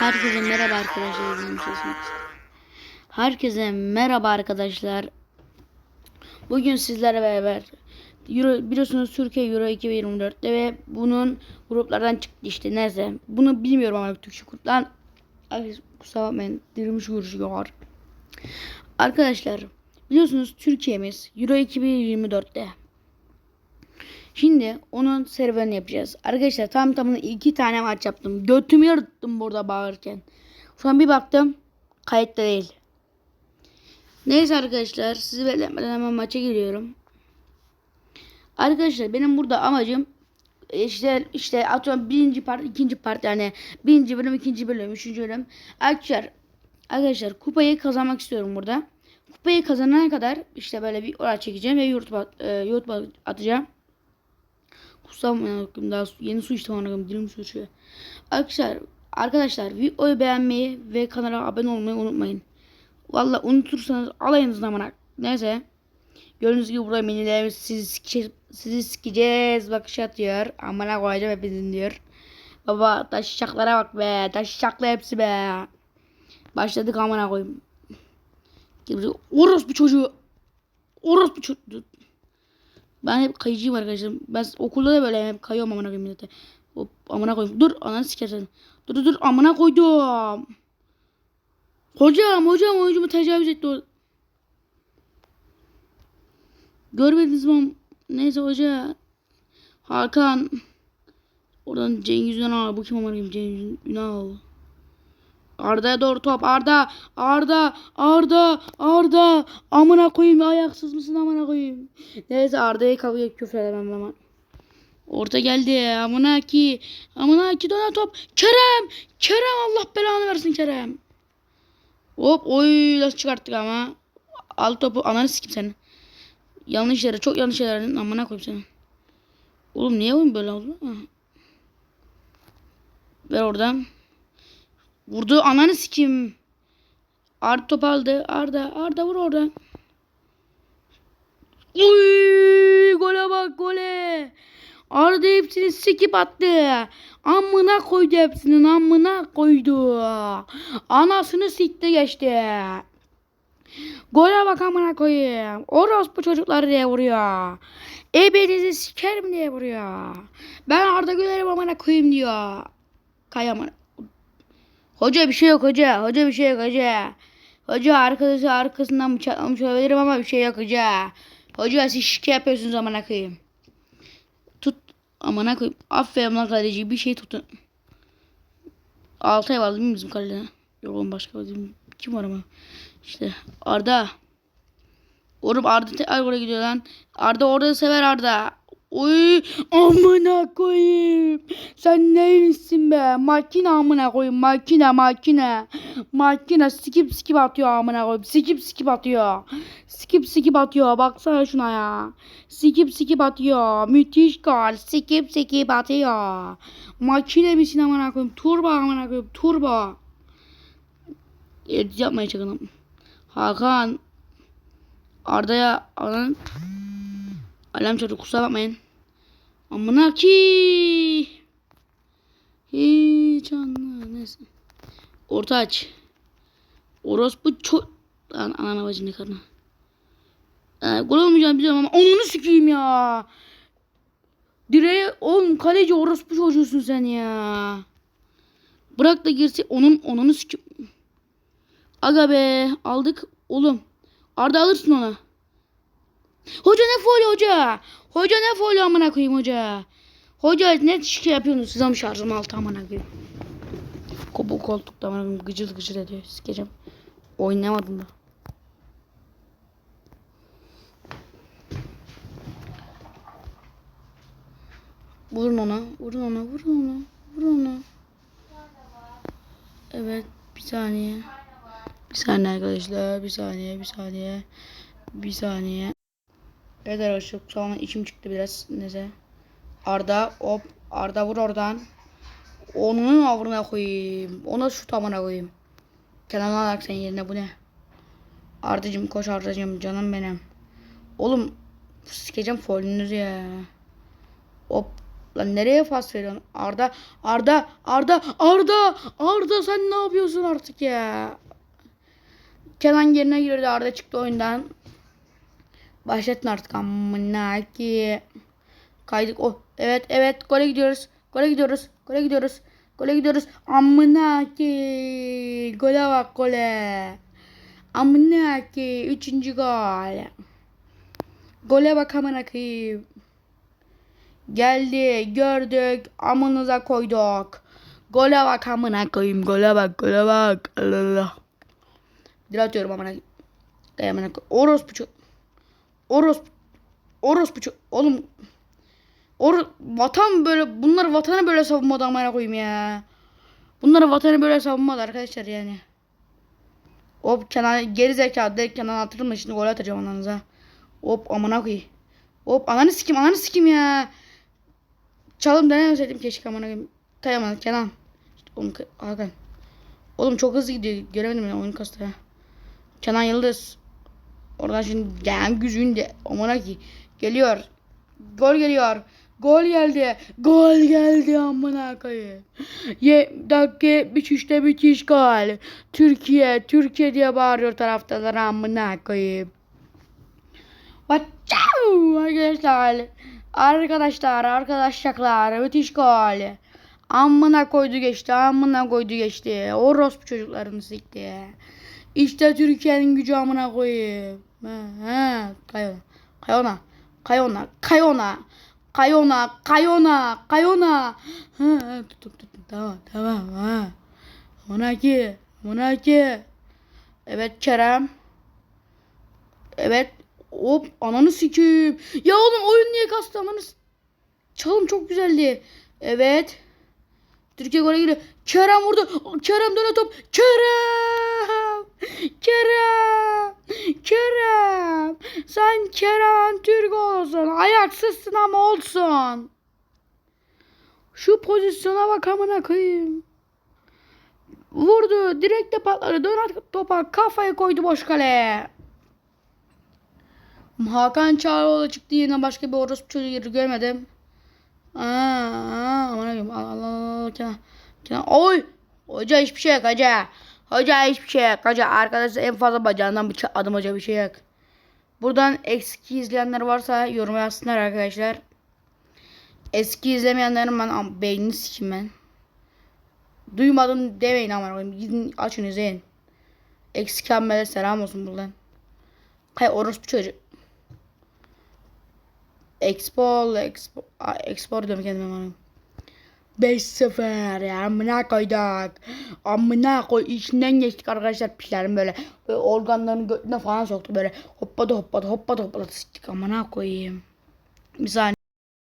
Herkese merhaba arkadaşlar. Herkese merhaba arkadaşlar. Bugün sizlerle beraber Euro, biliyorsunuz Türkiye Euro 2024'te ve bunun gruplardan çıktı işte neyse. Bunu bilmiyorum ama Türkçe Ay, kusura bakmayın dilim görüşüyor. Arkadaşlar biliyorsunuz Türkiye'miz Euro 2024'te. Şimdi onun serüvenini yapacağız. Arkadaşlar tam tamına iki tane maç yaptım. Götümü yırttım burada bağırırken. Sonra bir baktım kayıtta değil. Neyse arkadaşlar sizi beklemeden hemen maça giriyorum. Arkadaşlar benim burada amacım işte işte atıyorum birinci part ikinci part yani birinci bölüm ikinci bölüm üçüncü bölüm. Arkadaşlar arkadaşlar kupayı kazanmak istiyorum burada. Kupayı kazanana kadar işte böyle bir olay çekeceğim ve YouTube, e, YouTube atacağım. Kusam daha su- yeni su içtim anladım dilim su içiyor. Arkadaşlar arkadaşlar videoyu beğenmeyi ve kanala abone olmayı unutmayın. Valla unutursanız alayınızın amına. Neyse. Gördüğünüz gibi burada minilerimiz sizi, sike, sizi sikeceğiz bakış atıyor. Amına koyacağım hepinizin diyor. Baba taşacaklara bak be. Taşacaklı hepsi be. Başladık amına koyayım. Orospu çocuğu. Orospu çocuğu. Ben hep kayıcıyım arkadaşlar. Ben okulda da böyle hep kayıyorum amına koyayım millete. Hop amına koyayım. Dur ananı sikersen. Dur dur dur amına koydum. Hocam hocam oyuncumu tecavüz etti o. Görmediniz mi? Neyse hoca. Hakan. Oradan Cengiz Ünal. Bu kim amına koyayım? Cengiz Ünal. Arda'ya doğru top. Arda. Arda. Arda. Arda. Amına koyayım. Ayaksız mısın amına koyayım. Neyse Arda'ya kavga küfür edemem ama. Orta geldi. Amına ki. Amına ki dönen top. Kerem. Kerem Allah belanı versin Kerem. Hop oy nasıl çıkarttık ama. Al topu ananı sikim seni. Yanlış yere çok yanlış yere aradın. amına koyayım seni. Oğlum niye oyun böyle oldu? Ver oradan. Vurdu ananı sikim. Arda top aldı. Arda. Arda vur oradan. Uy, gole bak gole. Arda hepsini sikip attı. Amına koydu hepsinin amına koydu. Anasını sikti geçti. Gole bak amına koyayım. Orospu çocukları diye vuruyor. Ebenizi sikerim diye vuruyor. Ben Arda Güler'im amına koyayım diyor. Kay. Hoca bir şey yok hoca. Hoca bir şey yok hoca. Hoca arkadaşı arkasından bıçaklamış olabilirim ama bir şey yok hoca. Hoca siz şike yapıyorsunuz amına koyayım. Tut amına koyayım. Aferin lan kaleci bir şey tutun. Altay vardı değil mi bizim kalede? Yok oğlum başka var değil mi? Kim var ama? İşte Arda. Oğlum Arda tekrar oraya gidiyor lan. Arda orada sever Arda. Uy amına koyayım. Sen neymişsin be? Makine amına koyayım. Makine makine. Makine skip skip atıyor amına koyayım. Skip skip atıyor. Skip skip atıyor. Baksana şuna ya. Skip skip atıyor. Müthiş gol. Skip skip atıyor. Makine misin amına koyayım? Turbo amına koyayım. Turbo. Edit yapmaya çalışalım. Hakan. Arda'ya alan. Alem çocuk kusura bakmayın. Amına ki. Hiç anla neyse. Orta aç. Orospu çok... Lan anana bacını karına. Ee, gol olmayacağını biliyorum ama onunu sikeyim ya. Direğe oğlum kaleci orospu çocuğusun sen ya. Bırak da girse onun onunu sikeyim. Aga be aldık oğlum. Arda alırsın onu. Hoca ne foul hoca? Hoca ne foul amına koyayım hoca? Hoca ne şey yapıyorsunuz siz şarjım altı amına koyayım. Bu koltukta amına gıcır gıcır ediyor. Sikeceğim. Oynamadım da. Vurun ona, vurun ona, vurun ona, vurun ona. Evet, bir saniye. Bir saniye arkadaşlar, bir saniye, bir saniye. Bir saniye. Evet arkadaşlar sonra içim çıktı biraz. Neyse. Arda hop. Arda vur oradan. Onun avrına koyayım. Ona şu tamına koyayım. Kenan alarak sen yerine bu ne? Ardacım koş Ardacım canım benim. Oğlum sikeceğim folünüzü ya. Hop Lan nereye pas veriyorsun? Arda, Arda, Arda, Arda, Arda sen ne yapıyorsun artık ya? Kenan yerine girdi. Arda çıktı oyundan. Başlatın artık amına ki. Kaydık. Oh. Evet evet gole gidiyoruz. Gole gidiyoruz. Gole gidiyoruz. Gole gidiyoruz. Amına ki. Gole bak gole. Amına ki. Üçüncü gol. Gole bak amına ki. Geldi. Gördük. Amınıza koyduk. Gole bak amına koyayım. Gole bak. Gole bak. Allah Allah. Dil atıyorum amına. Amına. Orospu ço- Orospu. Orospu ço- Oğlum. Or vatan böyle bunlar vatanı böyle savunmadı amına koyayım ya. Bunlar vatanı böyle savunmadı arkadaşlar yani. Hop Kenan geri zekalı direkt Kenan atırma şimdi gol atacağım ananıza. Hop amına koyayım. Hop ananı sikim ananı sikim ya. Çalım denemeseydim keşke amına koyayım. Kayamadım Kenan. İşte oğlum Hakan. Oğlum çok hızlı gidiyor. Göremedim ya oyun kastı ya. Kenan Yıldız. Oradan şimdi gelen gücün de amına ki geliyor. Gol geliyor. Gol geldi. Gol geldi amına koyayım. Ye dakika 73'te müthiş gol. Türkiye, Türkiye diye bağırıyor taraftarlar amına koyayım. Vaçav arkadaşlar. Arkadaşlar, arkadaşlar müthiş gol. Amına koydu geçti, amına koydu geçti. Orospu çocuklarını sikti. İşte Türkiye'nin gücü amına koyayım. Kayona, kayona, kayona, kayona, kayona, kayona, kayona. Ha, tuttum tuttum tamam tamam ha. Monaki, Monaki. Evet Kerem. Evet. Hop ananı sikeyim. Ya oğlum oyun niye kastı ananı Çalım çok güzeldi. Evet. Türkiye gole giriyor. Kerem vurdu. Kerem döne top. Kerem. Kerem. Kerem. Sen Kerem Türk olsun. Ayaksızsın ama olsun. Şu pozisyona bak amına koyayım. Vurdu. Direkte patladı. Dön topa. Kafayı koydu boş kaleye. Hakan Çağrıoğlu çıktı yine başka bir orospu çocuğu görmedim. Aa, aman. Allah Allah Allah. Kenan. Kenan. Oy. Hoca hiçbir şey yok hoca. Hoca hiçbir şey yok. Hoca arkadaşlar en fazla bacağından bıçak adım hoca bir şey yok. Buradan eski izleyenler varsa yorum yazsınlar arkadaşlar. Eski izlemeyenlerin ben beynini sikim ben. Duymadım demeyin koyayım. Gidin açın izleyin. Eksik ammele selam olsun buradan. Hay orospu çocuk. Expo, expo, expo diyorum kendime. 5-0 ya amına koyduk. Amına koy içinden geçtik arkadaşlar pişlerim böyle. böyle organlarını götüne falan soktu böyle. Hoppada hoppada hoppada hoppada sıçtık amına koyayım. Bir saniye.